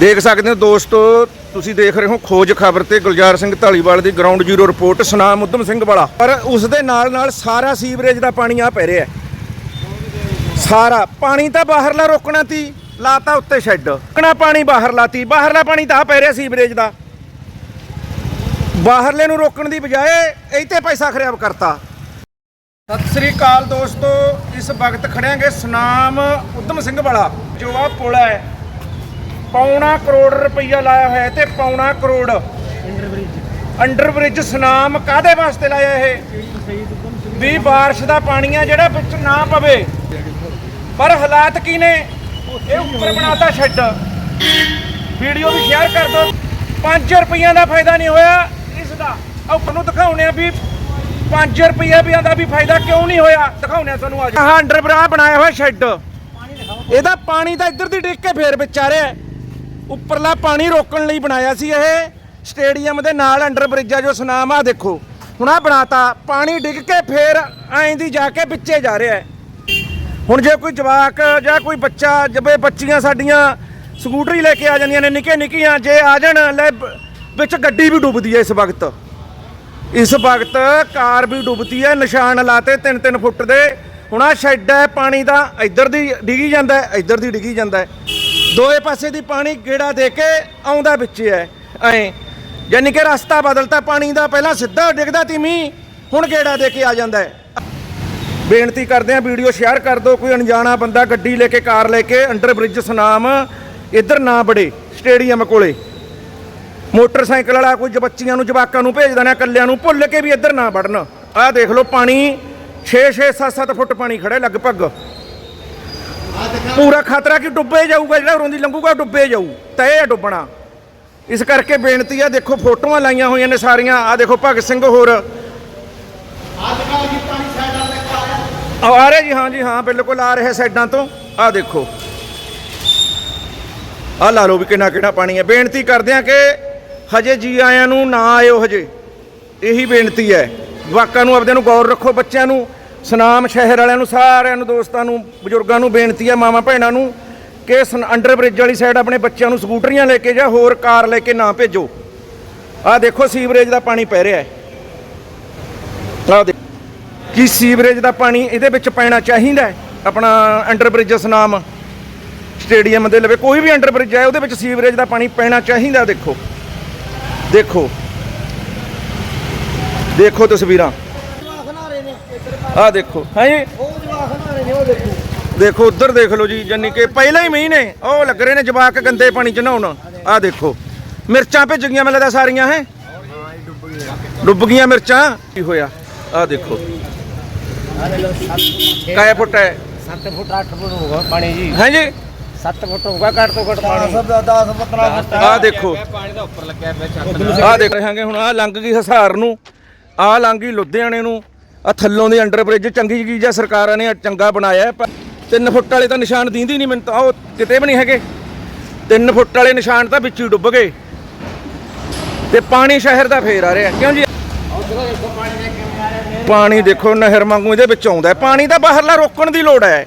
ਦੇਖ ਸਕਦੇ ਹੋ ਦੋਸਤੋ, ਤੁਸੀਂ ਦੇਖ ਰਹੇ ਹੋ ਖੋਜ ਖਬਰ ਤੇ ਗੁਲਜ਼ਾਰ ਸਿੰਘ ਢਾਲੀਵਾਲ ਦੀ ground zero report Sunam Udham Singh ਵਾਲਾ। ਪਰ ਉਸ ਦੇ ਨਾਲ ਨਾਲ ਸਾਰਾ ਸੀਵਰੇਜ ਦਾ ਪਾਣੀ ਆ ਪੈ ਰਿਹਾ ਸਾਰਾ, ਪਾਣੀ ਤਾਂ ਬਾਹਰਲਾ ਰੋਕਣਾ ਤੀ, ਲਾਤਾ ਉੱਤੇ ਸ਼ੈੱਡ। ਰੋਕਣਾ ਪਾਣੀ ਬਾਹਰ ਲਾਤੀ ਬਾਹਰਲਾ ਪਾਣੀ ਤਾਂ ਪੈ ਰਿਹਾ ਸੀਵਰੇਜ ਦਾ। ਬਾਹਰਲੇ ਨੂੰ ਰੋਕਣ ਦੀ ਬਜਾਏ ਇੱਥੇ ਪੈਸਾ ਖਰਾਬ ਕਰਤਾ। ਸਤਿ ਸ੍ਰੀ ਅਕਾਲ ਦੋਸਤੋ, ਇਸ ਵਕਤ ਖੜਿਆਂਗੇ ਸੁਨਾਮ ਉਦਮ ਸਿੰਘ ਵਾਲਾ, ਜੋ ਆ ਪੁਲ ਹੈ। ਪੌਣਾ ਕਰੋੜ ਰੁਪਈਆ ਲਾਇਆ ਹੋਇਆ ਤੇ ਪੌਣਾ ਕਰੋੜ ਅੰਡਰ ਬ੍ਰਿਜ ਸੁਨਾਮ ਕਾਦੇ ਵਾਸਤੇ ਲਾਇਆ ਇਹ? ਵੀ ਬਾਰਿਸ਼ ਦਾ ਪਾਣੀ ਆ ਜਿਹੜਾ ਵਿੱਚ ਨਾ ਪਵੇ। ਪਰ ਹਾਲਾਤ ਕੀ ਨੇ? ਇਹ ਉੱਪਰ ਬਣਾਤਾ ਸ਼ੈੱਡ। ਵੀਡੀਓ ਵੀ ਸ਼ੇਅਰ ਕਰ ਦਿਓ। 5 ਰੁਪਈਆਂ ਦਾ ਫਾਇਦਾ ਨਹੀਂ ਹੋਇਆ ਇਸ ਦਾ ਉੱਪਰ ਨੂੰ ਦਿਖਾਉਣੇ ਆ ਵੀ 5 ਰੁਪਈਆ ਵੀ ਆਂਦਾ ਵੀ ਫਾਇਦਾ ਕਿਉਂ ਨਹੀਂ ਹੋਇਆ? ਦਿਖਾਉਣੇ ਆ ਤੁਹਾਨੂੰ ਅੱਜ ਆਹ ਅੰਡਰਬਰਾ ਬਣਾਇਆ ਹੋਇਆ ਸ਼ੈੱਡ। ਇਹਦਾ ਪਾਣੀ ਤਾਂ ਇੱਧਰ ਦੀ ਡਿੱਗ ਕੇ ਫੇਰ ਵਿੱਚ ਆ ਰਿਹਾ ਹੈ। ਉੱਪਰਲਾ ਪਾਣੀ ਰੋਕਣ ਲਈ ਬਣਾਇਆ ਸੀ ਇਹ ਸਟੇਡੀਅਮ ਦੇ ਨਾਲ ਅੰਡਰ ਬ੍ਰਿਜ ਆ ਜੋ ਸੁਨਾਮ ਆ ਦੇਖੋ। ਹੁਣ ਆ ਬਣਾਤਾ, ਪਾਣੀ ਡਿੱਗ ਕੇ ਫੇਰ ਐਂ ਦੀ ਜਾ ਕੇ ਵਿੱਚੇ ਜਾ ਰਿਹਾ ਹੈ। ਹੁਣ ਜੇ ਕੋਈ ਜਵਾਕ ਜਾਂ ਕੋਈ ਬੱਚਾ, ਜਬੇ ਬੱਚੀਆਂ ਸਾਡੀਆਂ ਸਕੂਟਰੀ ਲੈ ਕੇ ਆ ਜਾਂਦੀਆਂ ਨੇ ਨਿੱਕੇ ਨਿੱਕੀਆਂ, ਜੇ ਆ ਜਾਣ, ਲੈ ਵਿੱਚ ਗੱਡੀ ਵੀ ਡੁੱਬਦੀ ਹੈ ਇਸ ਵਕਤ। ਇਸ ਵਕਤ ਕਾਰ ਵੀ ਡੁੱਬਦੀ ਹੈ, ਨਿਸ਼ਾਨ ਲਾਤੇ 3-3 ਫੁੱਟ ਦੇ। ਹੁਣ ਆ ਸ਼ੈੱਡ ਹੈ, ਪਾਣੀ ਦਾ, ਇੱਧਰ ਦੀ ਡਿੱਗੀ ਜਾਂਦਾ ਇੱਧਰ ਦੀ ਡਿੱਗੀ ਜਾਂਦਾ ਦੋਏ ਪਾਸੇ ਦੀ ਪਾਣੀ ਗੇੜਾ ਦੇ ਕੇ ਆਉਂਦਾ ਵਿੱਚ ਹੈ ਐਂ, ਯਾਨੀ ਕਿ ਰਸਤਾ ਬਦਲਤਾ, ਪਾਣੀ ਦਾ ਪਹਿਲਾਂ ਸਿੱਧਾ ਡਿੱਗਦਾ ਤੀ ਮੀਂਹ ਹੁਣ ਗੇੜਾ ਦੇ ਕੇ ਆ ਜਾਂਦਾ ਹੈ। ਬੇਨਤੀ ਕਰਦੇ ਆ ਵੀਡੀਓ ਸ਼ੇਅਰ ਕਰ ਦਿਓ, ਕੋਈ ਅਣਜਾਣਾ ਬੰਦਾ ਗੱਡੀ ਲੈ ਕੇ, ਕਾਰ ਲੈ ਕੇ, ਅੰਡਰ ਬ੍ਰਿਜ ਸੁਨਾਮ ਇੱਧਰ ਨਾ ਬੜੇ ਸਟੇਡੀਅਮ ਕੋਲੇ। ਮੋਟਰਸਾਈਕਲ ਵਾਲਾ ਕੋਈ ਜ- ਬੱਚੀਆਂ ਨੂੰ, ਜਵਾਕਾਂ ਨੂੰ ਭੇਜ ਦੇਣਾ ਕੱਲਿਆਂ ਨੂੰ ਭੁੱਲ ਕੇ ਵੀ ਇੱਧਰ ਨਾ ਵੜਨ। ਆਹ ਦੇਖ ਲਓ, ਪਾਣੀ 6 6 7 7 ਫੁੱਟ ਪਾਣੀ ਖੜਾ ਲਗਭਗ। ਪੂਰਾ ਖਤਰਾ ਕਿ ਡੁੱਬੇ ਜਾਊਗਾ, ਜਿਹੜਾ ਉਰੋਂ ਦੀ ਲੰਘੂਗਾ ਡੁੱਬੇ ਜਾਊ, ਤੈ ਹੈ ਡੁੱਬਣਾ। ਇਸ ਕਰਕੇ ਬੇਨਤੀ ਆ, ਦੇਖੋ ਫੋਟੋਆਂ ਲਾਈਆਂ ਹੋਈਆਂ ਨੇ ਸਾਰੀਆਂ ਆ ਦੇਖੋ ਭਗਤ ਸਿੰਘ ਹੋਰ। ਆ ਆ ਰਿਹਾ ਜੀ, ਹਾਂ ਜੀ, ਹਾਂ, ਬਿਲਕੁਲ ਆ ਰਿਹਾ ਸਾਈਡਾਂ ਤੋਂ ਆ ਦੇਖੋ। ਆ ਲਾ ਲਓ ਵੀ ਕਿੰਨਾ ਕਿਹੜਾ ਪਾਣੀ ਹੈ ਬੇਨਤੀ ਕਰਦੇ ਆ ਕਿ ਹਜੇ ਜੀ ਆਇਆਂ ਨੂੰ ਨਾ ਆਇਓ ਹਜੇ। ਇਹੀ ਬੇਨਤੀ ਹੈ। ਵਾਕਾਂ ਨੂੰ ਆਪਦੇ ਨੂੰ ਗੌਰ ਰੱਖੋ, ਬੱਚਿਆਂ ਨੂੰ। ਸਨਾਮ ਸ਼ਹਿਰ ਵਾਲਿਆਂ ਨੂੰ, ਸਾਰਿਆਂ ਨੂੰ, ਦੋਸਤਾਂ ਨੂੰ, ਬਜ਼ੁਰਗਾਂ ਨੂੰ ਬੇਨਤੀ ਹੈ ਮਾਵਾਂ ਭੈਣਾਂ ਨੂੰ ਕਿ ਸਨ- ਅੰਡਰ ਬ੍ਰਿਜ ਵਾਲੀ ਸਾਈਡ ਆਪਣੇ ਬੱਚਿਆਂ ਨੂੰ ਸਕੂਟਰੀਆਂ ਲੈ ਕੇ ਜਾਂ ਹੋਰ ਕਾਰ ਲੈ ਕੇ ਨਾ ਭੇਜੋ। ਆਹ ਦੇਖੋ ਸੀਵਰੇਜ ਦਾ ਪਾਣੀ ਪੈ ਰਿਹਾ ਹੈ। ਆ ਦੇ ਕੀ ਸੀਵਰੇਜ ਦਾ ਪਾਣੀ ਇਹਦੇ ਵਿੱਚ ਪੈਣਾ ਚਾਹੀਦਾ ਹੈ? ਆਪਣਾ ਅੰਡਰ ਬ੍ਰਿਜ ਸਨਾਮ ਸਟੇਡੀਅਮ ਦੇ ਲਵੇ, ਕੋਈ ਵੀ ਅੰਡਰ ਬ੍ਰਿਜ ਹੈ, ਉਹਦੇ ਵਿੱਚ ਸੀਵਰੇਜ ਦਾ ਪਾਣੀ ਪੈਣਾ ਚਾਹੀਦਾ, ਦੇਖੋ। ਦੇਖੋ। ਦੇਖੋ ਤਸਵੀਰਾਂ। ਆ ਦੇਖੋ। ਹਾਂਜੀ ਦੇਖੋ ਉੱਧਰ ਦੇਖ ਲਓ ਜੀ ਜਾਨੀ ਕਿ ਪਹਿਲਾਂ ਹੀ ਮੀਂਹ ਨੇ। ਉਹ ਲੱਗ ਰਹੇ ਨੇ ਜਵਾਕ ਗੰਦੇ ਪਾਣੀ ਚ ਨਹਾਉਣ। ਆ ਦੇਖੋ। ਮਿਰਚਾਂ ਭਿੱਜ ਗਈਆਂ ਮੈਨੂੰ ਲੱਗਦਾ ਸਾਰੀਆਂ ਹੈ? ਡੁੱਬ ਗਈਆਂ ਮਿਰਚਾਂ। ਕੀ ਹੋਇਆ? ਆ ਦੇਖੋ। ਕਾਇਆ ਫੁੱਟ ਹੈ? 7 ਫੁੱਟ 8 ਫੁੱਟ ਹੋਊਗਾ ਪਾਣੀ ਜੀ। ਹਾਂਜੀ 7 ਫੁੱਟ ਹੋਊਗਾ ਘੱਟ ਤੋਂ ਘੱਟ ਪਾਣੀ। 10 15 ਫੁੱਟ ਆ ਦੇਖੋ ਪਾਣੀ ਦਾ ਉੱਪਰ ਲੱਗਿਆ ਪਿਆ ਛੱਤ ਆ ਦੇਖ ਰਹੇ ਹਾਂਗੇ ਹੁਣ ਆ ਲੰਘ ਗਈ ਹਸਾਰ ਨੂੰ। ਆ ਲੰਘ ਗਈ ਲੁਧਿਆਣੇ ਨੂੰ। ਆ ਥੱਲੋਂ ਦੀ ਅੰਡਰ ਬ੍ਰਿਜ ਚੰਗੀ ਚੀਜ਼ ਆ, ਸਰਕਾਰਾਂ ਨੇ ਚੰਗਾ ਬਣਾਇਆ ਪਰ 3 ਫੁੱਟ ਵਾਲੇ ਤਾਂ ਨਿਸ਼ਾਨ ਦੀਂਦੀ ਨਹੀਂ ਮੈਨੂੰ ਤਾਂ, ਉਹ ਕਿਤੇ ਵੀ ਨਹੀਂ ਹੈਗੇ। 3 ਫੁੱਟ ਵਾਲੇ ਨਿਸ਼ਾਨ ਤਾਂ ਵਿੱਚ ਹੀ ਡੁੱਬ ਗਏ। ਤੇ ਪਾਣੀ ਸ਼ਹਿਰ ਦਾ ਫੇਰ ਆ ਰਿਹਾ ਕਿਉਂ ਜੀ? ਪਾਣੀ ਦੇਖੋ, ਨਹਿਰ ਵਾਂਗੂ ਇਹਦੇ ਵਿੱਚ ਆਉਂਦਾ ਪਾਣੀ ਤਾਂ ਬਾਹਰਲਾ ਰੋਕਣ ਦੀ ਲੋੜ ਹੈ।